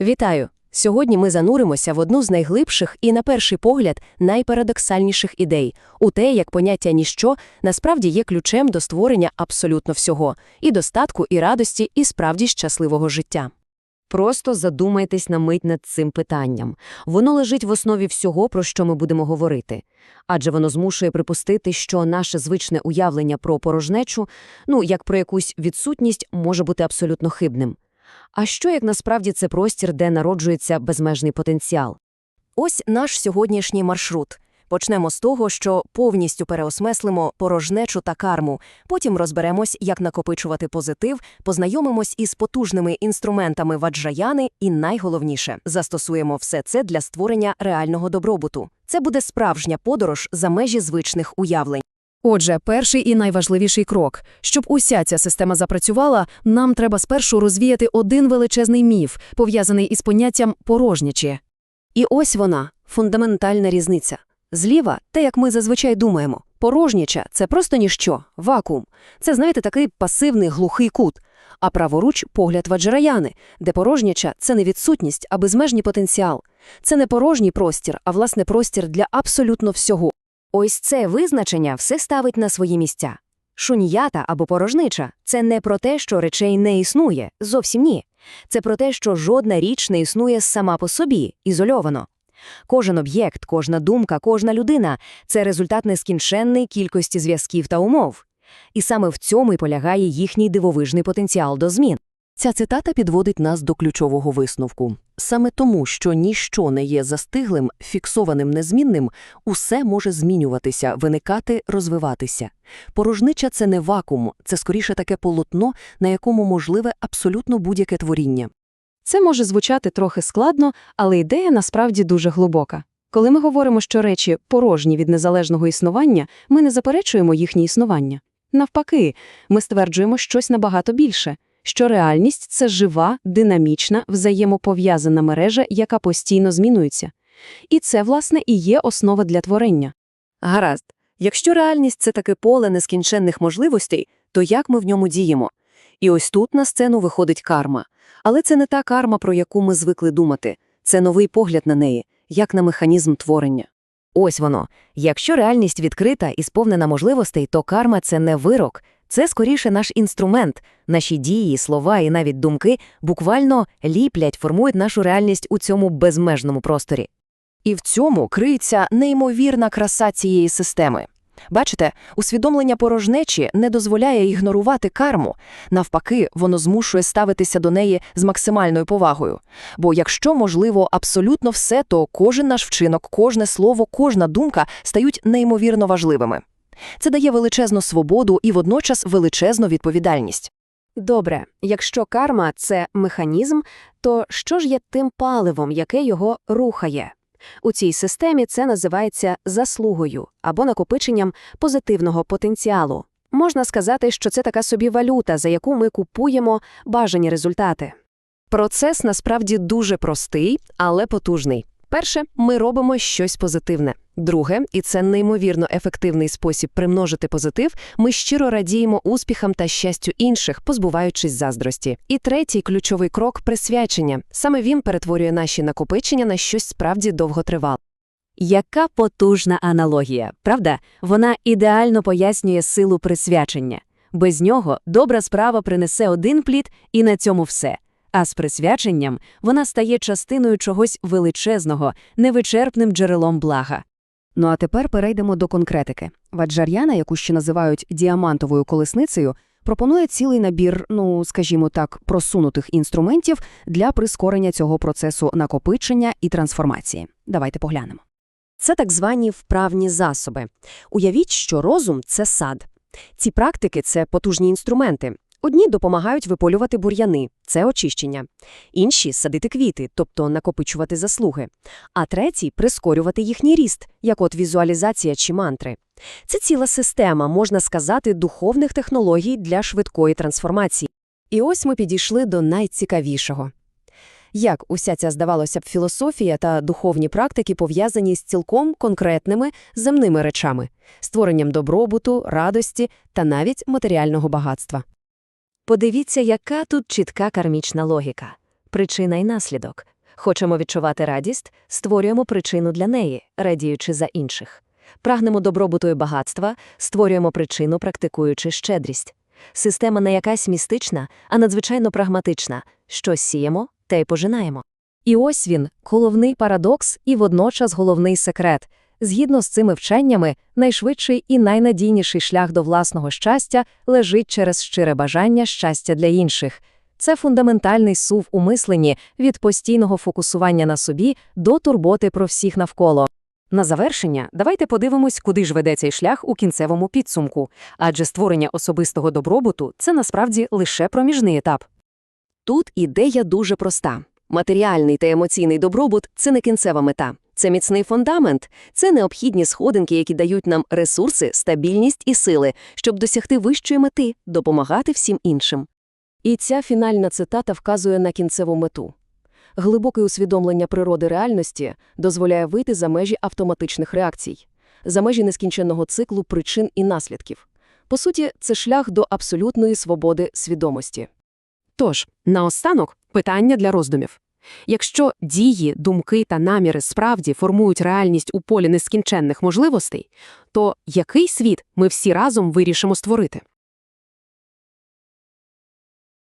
Вітаю! Сьогодні ми зануримося в одну з найглибших і, на перший погляд, найпарадоксальніших ідей у те, як поняття ніщо насправді є ключем до створення абсолютно всього і достатку, і радості, і справді щасливого життя. Просто задумайтесь на мить над цим питанням. Воно лежить в основі всього, про що ми будемо говорити. Адже воно змушує припустити, що наше звичне уявлення про порожнечу, ну, як про якусь відсутність, може бути абсолютно хибним. А що, як насправді це простір, де народжується безмежний потенціал? Ось наш сьогоднішній маршрут. Почнемо з того, що повністю переосмислимо порожнечу та карму, потім розберемось, як накопичувати позитив, познайомимось із потужними інструментами ваджаяни і, найголовніше, застосуємо все це для створення реального добробуту. Це буде справжня подорож за межі звичних уявлень. Отже, перший і найважливіший крок. Щоб уся ця система запрацювала, нам треба спершу розвіяти один величезний міф, пов'язаний із поняттям «порожняче». І ось вона, фундаментальна різниця. Зліва – те, як ми зазвичай думаємо. Порожняча – це просто ніщо, вакуум. Це, знаєте, такий пасивний глухий кут. А праворуч – погляд ваджраяни, де порожняча – це не відсутність, а безмежний потенціал. Це не порожній простір, а, власне, простір для абсолютно всього. Ось це визначення все ставить на свої місця. Шуньята або порожнича – це не про те, що речей не існує, зовсім ні. Це про те, що жодна річ не існує сама по собі, ізольовано. Кожен об'єкт, кожна думка, кожна людина – це результат нескінченної кількості зв'язків та умов. І саме в цьому й полягає їхній дивовижний потенціал до змін. Ця цитата підводить нас до ключового висновку. Саме тому, що ніщо не є застиглим, фіксованим незмінним, усе може змінюватися, виникати, розвиватися. Порожнича – це не вакуум, це скоріше таке полотно, на якому можливе абсолютно будь-яке творіння. Це може звучати трохи складно, але ідея насправді дуже глибока. Коли ми говоримо, що речі порожні від незалежного існування, ми не заперечуємо їхнє існування. Навпаки, ми стверджуємо щось набагато більше – що реальність – це жива, динамічна, взаємопов'язана мережа, яка постійно змінюється. І це, власне, і є основа для творення. Гаразд. Якщо реальність – це таке поле нескінченних можливостей, то як ми в ньому діємо? І ось тут на сцену виходить карма. Але це не та карма, про яку ми звикли думати. Це новий погляд на неї, як на механізм творення. Ось воно. Якщо реальність відкрита і сповнена можливостей, то карма – це не вирок, це скоріше наш інструмент. Наші дії, слова і навіть думки буквально ліплять, формують нашу реальність у цьому безмежному просторі. І в цьому криється неймовірна краса цієї системи. Бачите, усвідомлення порожнечі не дозволяє ігнорувати карму. Навпаки, воно змушує ставитися до неї з максимальною повагою. Бо якщо можливо абсолютно все, то кожен наш вчинок, кожне слово, кожна думка стають неймовірно важливими. Це дає величезну свободу і водночас величезну відповідальність. Добре, якщо карма це механізм, то що ж є тим паливом, яке його рухає? У цій системі це називається заслугою або накопиченням позитивного потенціалу. Можна сказати, що це така собі валюта, за яку ми купуємо бажані результати. Процес насправді дуже простий, але потужний. Перше, ми робимо щось позитивне. Друге, і це неймовірно ефективний спосіб примножити позитив, ми щиро радіємо успіхам та щастю інших, позбуваючись заздрості. І третій ключовий крок присвячення. Саме він перетворює наші накопичення на щось справді довготривале. Яка потужна аналогія, правда? Вона ідеально пояснює силу присвячення. Без нього добра справа принесе один плід, і на цьому все. А з присвяченням вона стає частиною чогось величезного, невичерпним джерелом блага. Ну а тепер перейдемо до конкретики. Ваджар'яна, яку ще називають діамантовою колесницею, пропонує цілий набір, ну скажімо так, просунутих інструментів для прискорення цього процесу накопичення і трансформації. Давайте поглянемо. Це так звані вправні засоби. Уявіть, що розум це сад. Ці практики це потужні інструменти. Одні допомагають виполювати бур'яни це очищення, інші садити квіти, тобто накопичувати заслуги, а треті прискорювати їхній ріст, як от візуалізація чи мантри. Це ціла система, можна сказати, духовних технологій для швидкої трансформації. І ось ми підійшли до найцікавішого. Як уся ця, здавалося б, філософія та духовні практики пов'язані з цілком конкретними земними речами, створенням добробуту, радості та навіть матеріального багатства. Подивіться, яка тут чітка кармічна логіка. Причина і наслідок. Хочемо відчувати радість, створюємо причину для неї, радіючи за інших. Прагнемо добробуту і багатства, створюємо причину, практикуючи щедрість. Система не якась містична, а надзвичайно прагматична. Що сіємо, те й пожинаємо. І ось він, головний парадокс і водночас головний секрет. Згідно з цими вченнями, найшвидший і найнадійніший шлях до власного щастя лежить через щире бажання щастя для інших. Це фундаментальний сув у мисленні від постійного фокусування на собі до турботи про всіх навколо. На завершення давайте подивимось, куди ж веде цей шлях у кінцевому підсумку, адже створення особистого добробуту – це насправді лише проміжний етап. Тут ідея дуже проста. Матеріальний та емоційний добробут – це не кінцева мета. Це міцний фундамент, це необхідні сходинки, які дають нам ресурси, стабільність і сили, щоб досягти вищої мети – допомагати всім іншим. І ця фінальна цитата вказує на кінцеву мету. Глибоке усвідомлення природи реальності дозволяє вийти за межі автоматичних реакцій, за межі нескінченного циклу причин і наслідків. По суті, це шлях до абсолютної свободи свідомості. Тож, наостанок питання для роздумів. Якщо дії, думки та наміри справді формують реальність у полі нескінченних можливостей, то який світ ми всі разом вирішимо створити?